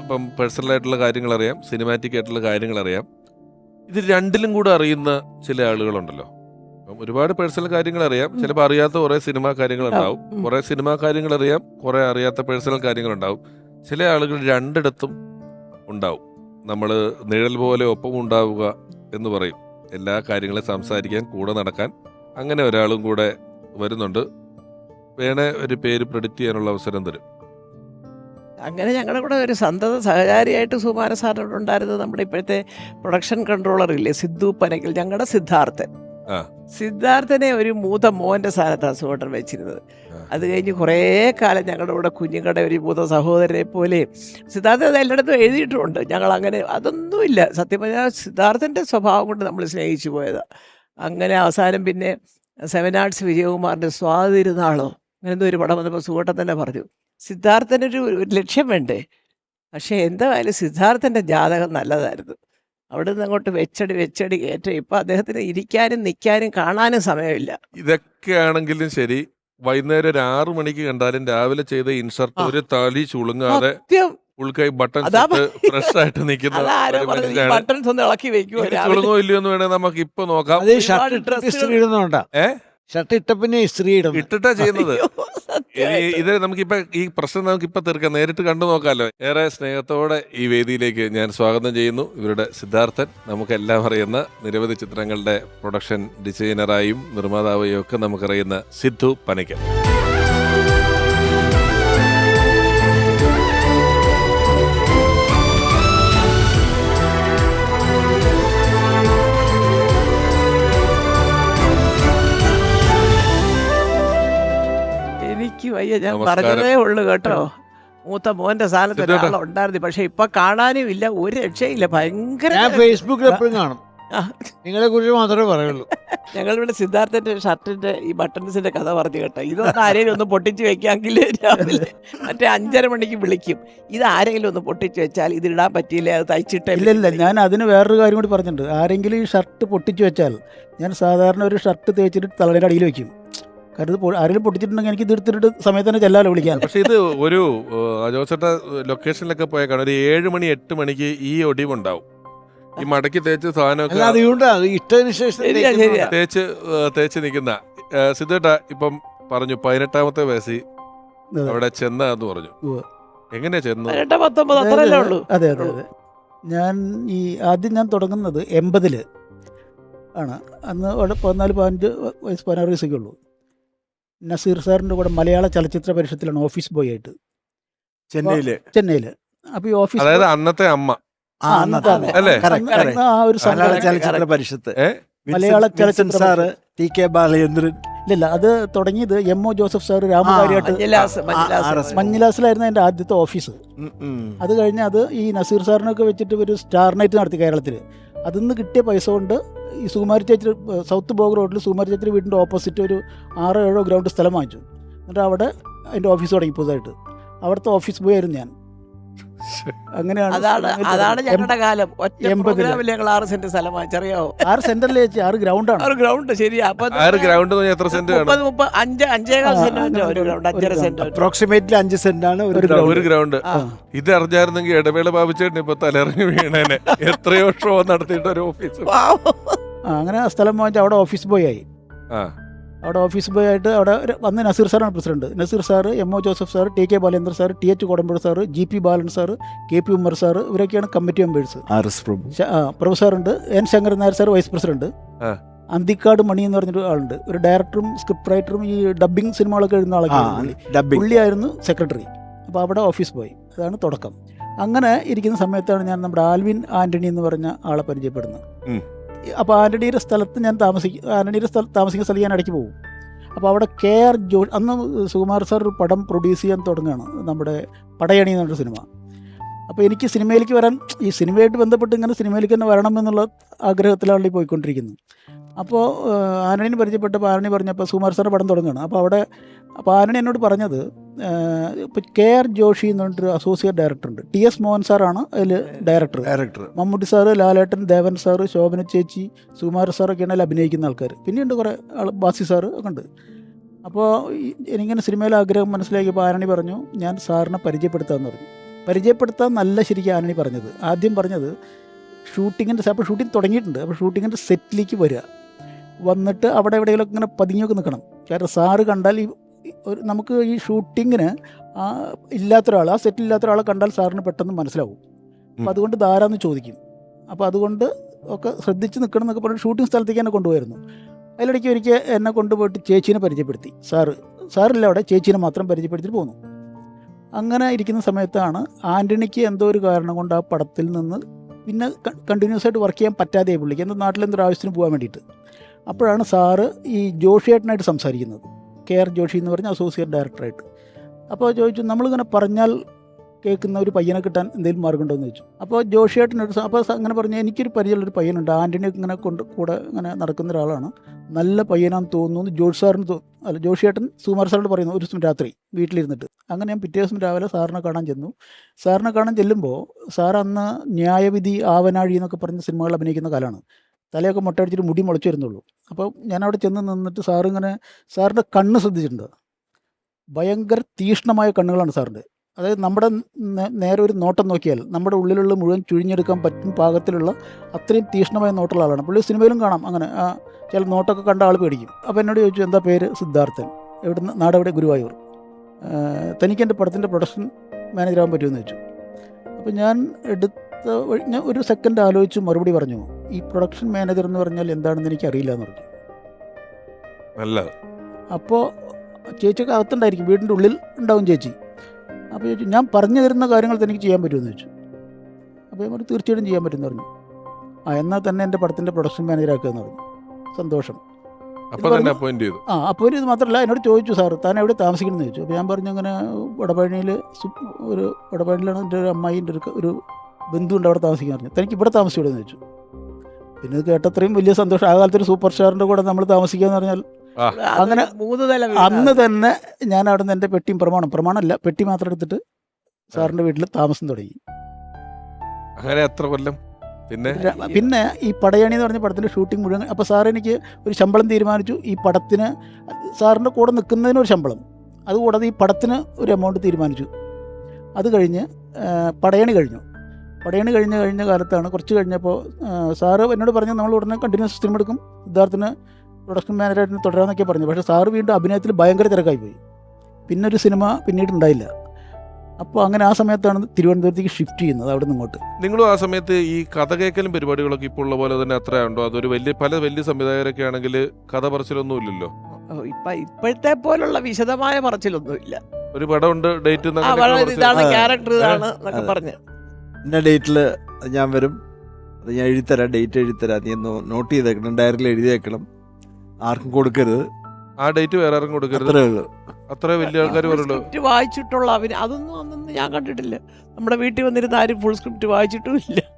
ഇപ്പം പേഴ്സണൽ ആയിട്ടുള്ള കാര്യങ്ങൾ അറിയാം സിനിമാറ്റിക് ആയിട്ടുള്ള കാര്യങ്ങൾ അറിയാം ഇത് രണ്ടിലും കൂടെ അറിയുന്ന ചില ആളുകളുണ്ടല്ലോ. അപ്പം ഒരുപാട് പേഴ്സണൽ കാര്യങ്ങൾ അറിയാം ചിലപ്പോൾ അറിയാത്ത കുറേ സിനിമാ കാര്യങ്ങൾ ഉണ്ടാവും കുറേ കുറെ സിനിമാ കാര്യങ്ങൾ അറിയാം കുറേ അറിയാത്ത പേഴ്സണൽ കാര്യങ്ങൾ ഉണ്ടാവും ചില ആളുകൾ രണ്ടിടത്തും ഉണ്ടാവും. നമ്മൾ നിഴൽ പോലെ ഒപ്പം ഉണ്ടാവുക എന്ന് പറയും. എല്ലാ കാര്യങ്ങളും സംസാരിക്കാൻ കൂടെ നടക്കാൻ അങ്ങനെ ഒരാളും കൂടെ വരുന്നുണ്ട്. വേണേ ഒരു പേര് പ്രെഡിക്റ്റ് ചെയ്യാനുള്ള അവസരം തരും. അങ്ങനെ ഞങ്ങളുടെ കൂടെ ഒരു സന്തത സഹചാരിയായിട്ട് സുമാര സാറിനോട് ഉണ്ടായിരുന്നത് നമ്മുടെ ഇപ്പോഴത്തെ പ്രൊഡക്ഷൻ കൺട്രോളർ ഇല്ലേ സിദ്ധു പനക്കിൽ ഞങ്ങളുടെ സിദ്ധാർത്ഥൻ. സിദ്ധാർത്ഥനെ ഒരു മൂത്ത മോന്റെ സ്ഥാനത്താണ് സുഹോട്ടൻ വെച്ചിരുന്നത്. അത് കഴിഞ്ഞ് കുറേ കാലം ഞങ്ങളുടെ കൂടെ കുഞ്ഞുങ്ങളുടെ ഒരു മൂത്ത സഹോദരനെ പോലെ സിദ്ധാർത്ഥൻ അത് എല്ലായിടത്തും എഴുതിയിട്ടുമുണ്ട് ഞങ്ങൾ അങ്ങനെ അതൊന്നുമില്ല. സത്യം പറഞ്ഞാൽ സിദ്ധാർത്ഥന്റെ സ്വഭാവം കൊണ്ട് നമ്മൾ സ്നേഹിച്ചു പോയതാണ് അങ്ങനെ അവസാനം പിന്നെ സെവൻ ആർട്സ് വിജയകുമാറിന്റെ സ്വാതിരുന്നാളോ അങ്ങനെന്തോ ഒരു പടം വന്നപ്പോൾ സുഹോട്ടൻ തന്നെ പറഞ്ഞു. സിദ്ധാർത്ഥനൊരു ഒരു ലക്ഷ്യം വേണ്ടേ പക്ഷേ എന്തായാലും സിദ്ധാർത്ഥന്റെ ജാതകം നല്ലതായിരുന്നു. അവിടെ നിന്ന് അങ്ങോട്ട് വെച്ചടി വെച്ചടി കയറ്റ. ഇപ്പം അദ്ദേഹത്തിന് ഇരിക്കാനും നിൽക്കാനും കാണാനും സമയമില്ല. ഇതൊക്കെ ആണെങ്കിലും ശരി വൈകുന്നേരം ഒരു ആറു മണിക്ക് കണ്ടാലും രാവിലെ ചെയ്ത ഇൻസർട്ട്. ഒരു തലി ചുളുങ്ങാതെ ബട്ടൺ ഫ്രഷ് ആയിട്ട് നിൽക്കുന്ന. ബട്ടൺസ് ഒന്ന് ഇളക്കി വെക്കുമോ ചുളുങ്ങോ ഇല്ലയോ എന്ന് വേണേ നമുക്ക് ഇപ്പൊ നോക്കാം. ഷർട്ട് ഇട്ട പിന്നെ ഇസ്ത്രി ഇടും ഇട്ടിട്ടാ ചെയ്യുന്നത്. ഇത് നമുക്കിപ്പോ ഈ പ്രശ്നം നമുക്ക് ഇപ്പൊ തീർക്കാം. നേരിട്ട് കണ്ടു നോക്കാമല്ലോ ഏറെ സ്നേഹത്തോടെ ഈ വേദിയിലേക്ക് ഞാൻ സ്വാഗതം ചെയ്യുന്നു. ഇവരുടെ സിദ്ധാർത്ഥൻ നമുക്കെല്ലാം അറിയുന്ന നിരവധി ചിത്രങ്ങളുടെ പ്രൊഡക്ഷൻ ഡിസൈനറായും നിർമ്മാതാവായും ഒക്കെ നമുക്കറിയുന്ന സിദ്ധു പനയ്ക്കൽ വയ്യ ഞാൻ നമസ്കാരം. പറഞ്ഞതേ ഉള്ളു കേട്ടോ. മൂത്ത മോന്റെ സ്ഥാനത്ത്. ഒരാളുണ്ടായിരുന്നു പക്ഷെ ഇപ്പൊ കാണാനും ഇല്ല ഒരു രക്ഷയില്ല. ഭയങ്കര ഞാൻ ഫേസ്ബുക്കിൽ എപ്പോഴും കാണും. നിങ്ങളെ കുറിച്ച് മാത്രമേ പറയുള്ളൂ. ഞങ്ങളിവിടെ സിദ്ധാർത്ഥന്റെ ഷർട്ടിന്റെ ഈ ബട്ടൺസിന്റെ കഥ പറഞ്ഞു കേട്ടോ. ഇതൊന്ന് ആരെങ്കിലും ഒന്ന് പൊട്ടിച്ച് വെക്കാമെങ്കിൽ രാവിലെ മറ്റേ അഞ്ചര മണിക്ക് വിളിക്കും. ഇത് ആരെങ്കിലും ഒന്ന് പൊട്ടിച്ച് വെച്ചാൽ ഇത് ഇടാൻ പറ്റിയില്ല? അത് തയ്ച്ചിട്ട് ഇല്ല ഇല്ല. ഞാൻ അതിന് വേറൊരു കാര്യം കൂടി പറഞ്ഞിട്ടുണ്ട്. ആരെങ്കിലും ഈ ഷർട്ട് പൊട്ടിച്ചു വെച്ചാൽ ഞാൻ സാധാരണ ഒരു ഷർട്ട് തേച്ചിട്ട് തലയുടെ അടിയിൽ വെക്കും. കാരണം ഇത് ആരെങ്കിലും പൊട്ടിച്ചിട്ടുണ്ടെങ്കിൽ എനിക്ക് തീർത്തിട്ട് സമയത്ത് തന്നെ ചെല്ലാലോ വിളിക്കാൻ. പക്ഷെ ഇത് ഒരു ജോസേട്ട ലൊക്കേഷനിലൊക്കെ പോയ കാരണം ഒരു ഏഴ് മണി എട്ട് മണിക്ക് ഈ ഒടിവുണ്ടാവും. ഈ മടക്കി തേച്ച് സാധനം സാധനമൊക്കെ. തേച്ച് തേച്ച് നിൽക്കുന്ന. സിദ്ധേട്ട ഇപ്പം പറഞ്ഞു പതിനെട്ടാമത്തെ വയസ്സിൽ. അവിടെ ചെന്നെന്ന് പറഞ്ഞു. എങ്ങനെയാ ചെന്ന് അതെ. ഞാൻ ഈ ആദ്യം ഞാൻ തുടങ്ങുന്നത് എൺപതിൽ ആണ്. അന്ന് അവിടെ പതിനാല് പതിനഞ്ച് വയസ്സ് പതിനാറ് വയസ്സൊക്കെ ഉള്ളൂ. നസീർ സാറിന്റെ കൂടെ മലയാള ചലച്ചിത്ര പരിഷത്തിലാണ് ഓഫീസ് ബോയ് ആയിട്ട്. ചെന്നൈയിൽ. ചെന്നൈയിൽ അപ്പോൾ ഈ ഓഫീസ് അതായത് അന്നത്തെ അമ്മ. ആ, അന്നത്തെ അല്ലേ? correct, അന്ന് ആ ഒരു മലയാള സംഘടന ചലച്ചിത്ര പരിഷത്ത്. ഏ? മലയാള വിൻസെന്റ് ചലച്ചിത്ര സാറ് ടി കെ ബാലചന്ദ്രൻ. ഇല്ലില്ല അത് തുടങ്ങിയത് എം ഒ ജോസഫ് സാർ രാമകാരിയായിട്ട് മഞ്ഞിലാസ് ആ, മഞ്ഞിലാസ്. ആ, ആ, മഞ്ഞിലാസിലായിരുന്നു എന്റെ ആദ്യത്തെ ഓഫീസ്. ഉം, ഉം. അത് കഴിഞ്ഞ് അത് ഈ നസീർ സാറിനൊക്കെ വെച്ചിട്ട് ഒരു സ്റ്റാർ നൈറ്റ് നടത്തി കേരളത്തിൽ അതിൽ നിന്ന് കിട്ടിയ പൈസ കൊണ്ട് ഈ സുകുമാരി ചേച്ചി സൗത്ത് ബോഗ് റോഡിൽ സുകുമാരി ചേച്ചി വീടിന്റെ ഓപ്പോസിറ്റ് ഒരു ആറോ ഏഴോ ഗ്രൗണ്ട് സ്ഥലം വാങ്ങിച്ചു. എന്നിട്ട് അവിടെ അതിന്റെ ഓഫീസ് തുടങ്ങി പുതുതായിട്ട്. അവിടുത്തെ ഓഫീസ് ബോയ് ആയിരുന്നു ഞാൻ. അങ്ങനെയാണ് അതാണ് അതാണ് ഞങ്ങളുടെ കാലം. ഒറ്റ. പ്രോഗ്രാമിൽ ഞങ്ങൾ ആറ് സെന്റ് സ്ഥലം വാങ്ങിച്ചറിയാവോ ആറ് സെന്ററിൽ വെച്ച് ആറ് ഗ്രൗണ്ടാണ് ആറ് ഗ്രൗണ്ട് ശരി. അപ്പൊ ആറ് ഗ്രൗണ്ട് എത്ര സെന്റ് വേണം? മുപ്പത് മുപ്പത് അഞ്ച് അഞ്ചേകാൽ സെന്റ് ഒരു ഗ്രൗണ്ട് അഞ്ചര. സെന്റ് അപ്രോക്സിമേറ്റ്ലി അഞ്ച് സെന്റ് ആണ് ഒരു ഗ്രൗണ്ട്. ഒരു ഗ്രൗണ്ട്. ഇത് അറിഞ്ഞായിരുന്നെങ്കിൽ ഇടവേള ബാബിച്ചേട്ടൻ ഇപ്പൊ തലറിഞ്ഞു വീണേനെ. എത്രയോ ഷോ നടത്തിയിട്ട് ഒരു ഓഫീസ്. അങ്ങനെ ആ സ്ഥലം വാങ്ങിച്ച് അവിടെ ഓഫീസ് ബോയ് ആയി. ആ. അവിടെ ഓഫീസ് ബോയ് ആയിട്ട് അവിടെ വന്ന് നസീർ സാറാണ് president Nazir sir M O Joseph sir T K Balendra sir T H Kodampuzha sir G P Balan sir K P Ummer sir ഇവരൊക്കെയാണ് committee members R S Prabhu. Prabhu സാറുണ്ട് N Sankaran Nair sir vice president. Anthikad Mani എന്ന് പറഞ്ഞൊരു ആളുണ്ട്. ഒരു ഡയറക്ടറും script റൈറ്ററും ഈ dubbing സിനിമകളൊക്കെ എഴുതുന്ന ആളാണ് ആളൊക്കെ പുള്ളിയായിരുന്നു സെക്രട്ടറി അപ്പോൾ അവിടെ ഓഫീസ് ബോയ് അതാണ് തുടക്കം. അങ്ങനെ ഇരിക്കുന്ന സമയത്താണ് ഞാൻ നമ്മുടെ ആൽവിൻ ആന്റണി എന്ന് പറഞ്ഞ ആളെ പരിചയപ്പെടുന്നത്. അപ്പോൾ ആന്റണിയുടെ സ്ഥലത്ത് ഞാൻ താമസിക്കും ആന്റണിയുടെ സ്ഥല താമസിക്കുന്ന സ്ഥലത്ത് ഞാൻ ഇടയ്ക്ക് പോകും. അപ്പോൾ അവിടെ കെ ആർ ജോ അന്ന് സുകുമാർ സാർ ഒരു പടം പ്രൊഡ്യൂസ് ചെയ്യാൻ തുടങ്ങുകയാണ്. നമ്മുടെ പടയണി എന്ന് പറഞ്ഞ സിനിമ. അപ്പോൾ എനിക്ക് സിനിമയിലേക്ക് വരാൻ ഈ സിനിമയായിട്ട് ബന്ധപ്പെട്ട് ഇങ്ങനെ സിനിമയിലേക്ക് തന്നെ വരണം എന്നുള്ള ആഗ്രഹത്തിലാണ് പോയിക്കൊണ്ടിരിക്കുന്നത്. അപ്പോൾ ആനണിനെ പരിചയപ്പെട്ടപ്പോൾ ആനണി പറഞ്ഞപ്പോൾ സുമർസറ സാറിന്റെ പടം തുടങ്ങുകയാണ്. അപ്പോൾ അവിടെ അപ്പോൾ ആനണി എന്നോട് പറഞ്ഞത് ഇപ്പോൾ കെ ആർ ജോഷി എന്ന് പറഞ്ഞിട്ടൊരു അസോസിയേറ്റ് ഡയറക്ടർ ഉണ്ട്. ടി എസ് മോഹൻ സാറാണ് അതിൽ director director Mammootty sir Lalettan Devan sir Shobhana ചേച്ചി സുമാർ സാറൊക്കെയാണ് അതിൽ അഭിനയിക്കുന്ന ആൾക്കാർ പിന്നെയുണ്ട് കുറേ ആൾ ബാസി സാറ് ഒക്കെ ഉണ്ട്. അപ്പോൾ എനിക്കിങ്ങനെ സിനിമയിലെ ആഗ്രഹം മനസ്സിലാക്കിയപ്പോൾ ആരണി പറഞ്ഞു ഞാൻ സാറിനെ പരിചയപ്പെടുത്താമെന്ന് പറഞ്ഞു. പരിചയപ്പെടുത്താൻ നല്ല ശരിക്കും ആനണി പറഞ്ഞത്. ആദ്യം പറഞ്ഞത് ഷൂട്ടിങ്ങിന്റെ അപ്പോൾ ഷൂട്ടിംഗ് തുടങ്ങിയിട്ടുണ്ട്. അപ്പോൾ ഷൂട്ടിങ്ങിന്റെ സെറ്റിലേക്ക് വരിക വന്നിട്ട് അവിടെ എവിടെയെങ്കിലും ഇങ്ങനെ പതിഞ്ഞൊക്കെ നിൽക്കണം. കാരണം സാറ് കണ്ടാൽ ഈ ഒരു നമുക്ക് ഈ ഷൂട്ടിങ്ങിന് ആ ഇല്ലാത്തൊരാൾ ആ സെറ്റിൽ ഇല്ലാത്ത ഒരാളെ കണ്ടാൽ സാറിന് പെട്ടെന്ന് മനസ്സിലാവും. അപ്പോൾ അതുകൊണ്ട് ധാരാന്ന് ചോദിക്കും. അപ്പോൾ അതുകൊണ്ട് ഒക്കെ ശ്രദ്ധിച്ച് നിൽക്കണം എന്നൊക്കെ പറഞ്ഞ് ഷൂട്ടിംഗ് സ്ഥലത്തേക്ക് എന്നെ കൊണ്ടുപോയിരുന്നു അതിലിടയ്ക്ക് ഒരിക്കൽ എന്നെ കൊണ്ടുപോയിട്ട് ചേച്ചീനെ പരിചയപ്പെടുത്തി. സാറ് സാറില്ല അവിടെ ചേച്ചീനെ മാത്രം പരിചയപ്പെടുത്തിയിട്ട് പോന്നു. അങ്ങനെ ഇരിക്കുന്ന സമയത്താണ് ആന്റണിക്ക് എന്തോ ഒരു കാരണം കൊണ്ട് ആ പടത്തിൽ നിന്ന് പിന്നെ കണ്ടിന്യൂസ് ആയിട്ട് വർക്ക് ചെയ്യാൻ പറ്റാതെ പുള്ളിക്ക്. എന്താ നാട്ടിലെന്തൊരു ആവശ്യത്തിന് പോകാൻ വേണ്ടിയിട്ട്. അപ്പോഴാണ് സാറ് ഈ ജോഷിയേട്ടനായിട്ട് സംസാരിക്കുന്നത്. കെ ആർ ജോഷി എന്ന് പറഞ്ഞ അസോസിയേറ്റ് ഡയറക്ടറായിട്ട് അപ്പോൾ ചോദിച്ചു നമ്മളിങ്ങനെ പറഞ്ഞാൽ കേൾക്കുന്ന ഒരു പയ്യനെ കിട്ടാൻ എന്തെങ്കിലും മാർഗമുണ്ടോ? ചോദിച്ചു. അപ്പോൾ ജോഷിയേട്ടനൊരു അപ്പോൾ അങ്ങനെ പറഞ്ഞു എനിക്കൊരു പരിചയമുള്ളൊരു പയ്യനുണ്ട്. ആന്റണി ഇങ്ങനെ കൊണ്ട് കൂടെ ഇങ്ങനെ നടക്കുന്ന ഒരാളാണ്. നല്ല പയ്യനാന്ന് തോന്നുന്നു. ജോഷ് സാറിന് തോന്നുന്നു അല്ല ജോഷിയേട്ടൻ സുമാർ സാറോട് പറയുന്നു ഒരു ദിവസം രാത്രി വീട്ടിലിരുന്നിട്ട്. അങ്ങനെ ഞാൻ പിറ്റേ ദിവസം രാവിലെ സാറിനെ കാണാൻ ചെന്നു. സാറിനെ കാണാൻ ചെല്ലുമ്പോൾ സാർ അന്ന് ന്യായവിധി ആവനാഴി എന്നൊക്കെ പറഞ്ഞ സിനിമകൾ അഭിനയിക്കുന്ന കാലമാണ്. തലയൊക്കെ മുട്ടടിച്ചിട്ട് മുടി മുളച്ചു വരുന്നുള്ളൂ അപ്പോൾ ഞാൻ അവിടെ ചെന്ന് നിന്നിട്ട് സാർ ഇങ്ങനെ സാറിന്റെ കണ്ണ് ശ്രദ്ധിച്ചിട്ടുണ്ട്. ഭയങ്കര തീഷ്ണമായ കണ്ണുകളാണ് സാറിന്റെ. അതായത് നമ്മുടെ നേരെ ഒരു നോട്ടം നോക്കിയാൽ നമ്മുടെ ഉള്ളിലുള്ള മുഴുവൻ ചുഴിഞ്ഞെടുക്കാൻ പറ്റും പാകത്തിലുള്ള അത്രയും തീഷ്ണമായ നോട്ടുള്ള ആളാണ്. പുള്ളി സിനിമയിലും കാണാം അങ്ങനെ. ചില നോട്ടൊക്കെ കണ്ട ആൾ പേടിക്കും. അപ്പോൾ എന്നോട് ചോദിച്ചു എന്താ പേര്? സിദ്ധാർത്ഥൻ. എവിടുന്ന്? നാടെവിടെ ഗുരുവായൂർ. തനിക്ക് എന്റെ പടത്തിന്റെ പ്രൊഡക്ഷൻ മാനേജറാകാൻ പറ്റുമെന്ന് ചോദിച്ചു. അപ്പോൾ ഞാൻ എടുത്ത ഞാൻ ഒരു സെക്കൻഡ് ആലോചിച്ച് മറുപടി പറഞ്ഞു. ഈ പ്രൊഡക്ഷൻ മാനേജർ എന്ന് പറഞ്ഞാൽ എന്താണെന്ന് എനിക്ക് അറിയില്ല എന്ന് പറഞ്ഞു. നല്ലത് അപ്പോൾ ചേച്ചിയൊക്കെ അകത്തുണ്ടായിരിക്കും വീടിന്റെ ഉള്ളിൽ ഉണ്ടാവും ചേച്ചി. അപ്പോൾ ചേച്ചി ഞാൻ പറഞ്ഞു തരുന്ന കാര്യങ്ങൾ എനിക്ക് ചെയ്യാൻ പറ്റുമെന്ന് ചോദിച്ചു. അപ്പോൾ ഞാൻ തീർച്ചയായിട്ടും ചെയ്യാൻ പറ്റുമെന്ന് പറഞ്ഞു. ആ എന്നാൽ തന്നെ എന്റെ പടത്തിന്റെ പ്രൊഡക്ഷൻ മാനേജറാക്കുക എന്ന് പറഞ്ഞു. സന്തോഷം. അപ്പൊ തന്നെ പറഞ്ഞു- ചെയ്തു. ആ അപ്പോൾ ചെയ്ത് ഇത് മാത്രമല്ല എന്നോട് ചോദിച്ചു സാർ താൻ എവിടെ താമസിക്കണമെന്ന് ചോദിച്ചു. അപ്പോൾ ഞാൻ പറഞ്ഞു അങ്ങനെ വടപഴനിയിൽ ഒരു വടപഴനിയിലാണ് എന്റെ ഒരു അമ്മായിന്റെ ഒരു ഒരു ബന്ധുണ്ട് അവിടെ താമസിക്കാൻ പറഞ്ഞു. തനിക്ക് ഇവിടെ താമസിക്കണമെന്ന് ചോദിച്ചു. പിന്നെ ഇത് കേട്ടത്രയും വലിയ സന്തോഷം. ആ കാലത്ത് ഒരു സൂപ്പർ സ്റ്റാറിന്റെ കൂടെ നമ്മൾ താമസിക്കുക എന്ന് പറഞ്ഞാൽ അങ്ങനെ മൂന്ന് അന്ന് തന്നെ ഞാൻ അവിടെ നിന്ന് എന്റെ പെട്ടിയും പ്രമാണം പ്രമാണമല്ല പെട്ടി മാത്രം എടുത്തിട്ട് സാറിന്റെ വീട്ടിൽ താമസം തുടങ്ങി. അങ്ങനെ എത്ര കൊല്ലം? പിന്നെ? പിന്നെ ഈ പടയണി എന്ന് പറഞ്ഞ പടത്തിന്റെ ഷൂട്ടിംഗ് മുഴുവൻ അപ്പോൾ സാർ എനിക്ക് ഒരു ശമ്പളം തീരുമാനിച്ചു. ഈ പടത്തിന് സാറിന്റെ കൂടെ നിൽക്കുന്നതിന് ഒരു ശമ്പളം. അതുകൂടാതെ ഈ പടത്തിന് ഒരു എമൗണ്ട് തീരുമാനിച്ചു. അത് കഴിഞ്ഞ് പടയണി കഴിഞ്ഞു. പടയണി കഴിഞ്ഞ കഴിഞ്ഞ കാലത്താണ്. കുറച്ച് കഴിഞ്ഞപ്പോൾ സാറ് എന്നോട് പറഞ്ഞു നമ്മൾ ഉടനെ കണ്ടിന്യൂസ് സിനിമ എടുക്കും. സിദ്ധാർത്ഥിന് പ്രൊഡക്ഷൻ മാനേജറായിട്ട് തുടരാമെന്നൊക്കെ പറഞ്ഞു. പക്ഷേ സാറ് വീണ്ടും അഭിനയത്തിൽ ഭയങ്കര തിരക്കായി പോയി. പിന്നെ ഒരു സിനിമ പിന്നീട് ഉണ്ടായില്ല. അപ്പോൾ അങ്ങനെ ആ സമയത്താണ് തിരുവനന്തപുരത്തേക്ക് ഷിഫ്റ്റ് ചെയ്യുന്നത് അവിടെ നിന്ന് ഇങ്ങോട്ട്. നിങ്ങളും ആ സമയത്ത് ഈ കഥ കേൾക്കലും പരിപാടികളൊക്കെ ഇപ്പോൾ ഉള്ള പോലെ തന്നെ അത്ര ഉണ്ടോ? അതൊരു വലിയ പല വലിയ സംവിധായകരൊക്കെ ആണെങ്കിൽ കഥ പറച്ചിലൊന്നും ഇല്ലല്ലോ? ഇപ്പൊ ഇപ്പോഴത്തെ പോലുള്ള വിശദമായ പറച്ചിലൊന്നും ഇല്ല. ഒരു പടമുണ്ട് ഡേറ്റ് ഇതാണ് ക്യാരക്ടർ ഇതാണ് എന്നൊക്കെ. പറഞ്ഞ്. ഇന്ന ഡേറ്റിൽ ഞാൻ വരും. അത് ഞാൻ എഴുതിത്തരാം ഡേറ്റ് എഴുതിത്തരാം. നീ ഒന്ന് നോട്ട് ചെയ്തേക്കണം ഡയറിയിൽ എഴുതിയേക്കണം. ആർക്കും കൊടുക്കരുത്. ആ ഡേറ്റ് വേറെ ആർക്കും കൊടുക്കരുത്. അത്രേ ഉള്ളൂ. അത്ര വലിയ ആൾക്കാർ പറയുള്ളൂ സ്ക്രിപ്റ്റ് വായിച്ചിട്ടുള്ള അവന് അതൊന്നും അന്നൊന്നും ഞാൻ കണ്ടിട്ടില്ല. നമ്മുടെ വീട്ടിൽ വന്നിരുന്ന ആരും ഫുൾ സ്ക്രിപ്റ്റ് വായിച്ചിട്ടും ഇല്ല.